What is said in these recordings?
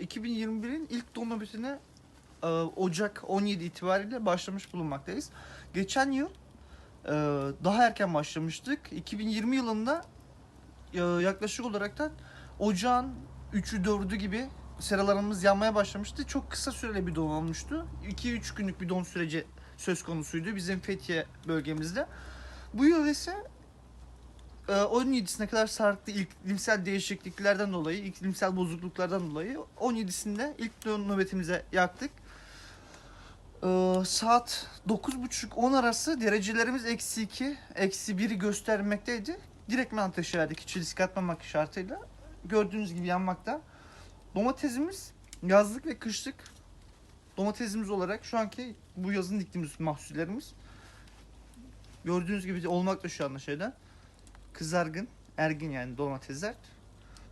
2020 2021'in ilk don nöbetine e, Ocak 17 itibariyle başlamış bulunmaktayız. Geçen yıl e, daha erken başlamıştık. 2020 yılında e, yaklaşık olarak da Ocağın 3'ü 4'ü gibi seralarımız yanmaya başlamıştı. Çok kısa süreli bir don olmuştu. 2-3 günlük bir don süreci söz konusuydu bizim Fethiye bölgemizde. Bu yıl ise 17'sine kadar sarklı iklimsel değişikliklerden dolayı, iklimsel bozukluklardan dolayı 17'sinde ilk nöbetimize yaktık. E, saat 9.30-10 arası derecelerimiz eksi 2, eksi 1'i göstermekteydi. Direktmen ateşi verdik hiç risk atmamak şartıyla. Gördüğünüz gibi yanmakta. Domatesimiz yazlık ve kışlık domatesimiz olarak şu anki bu yazın diktiğimiz mahsullerimiz. Gördüğünüz gibi olmakta şu anda şeyden. Kızargın, ergin yani domatesler.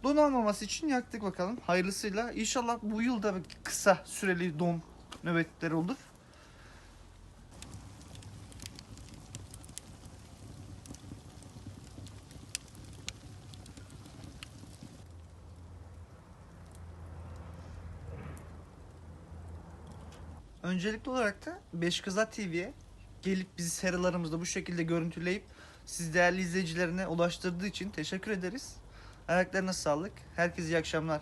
Don almaması için yaktık bakalım. Hayırlısıyla. İnşallah bu yılda kısa süreli don nöbetleri olur. Öncelikli olarak da Beş Kızlar TV'ye gelip bizi serilarımızda bu şekilde görüntüleyip siz değerli izleyicilerine ulaştırdığı için teşekkür ederiz. Ayaklarına sağlık. Herkese iyi akşamlar.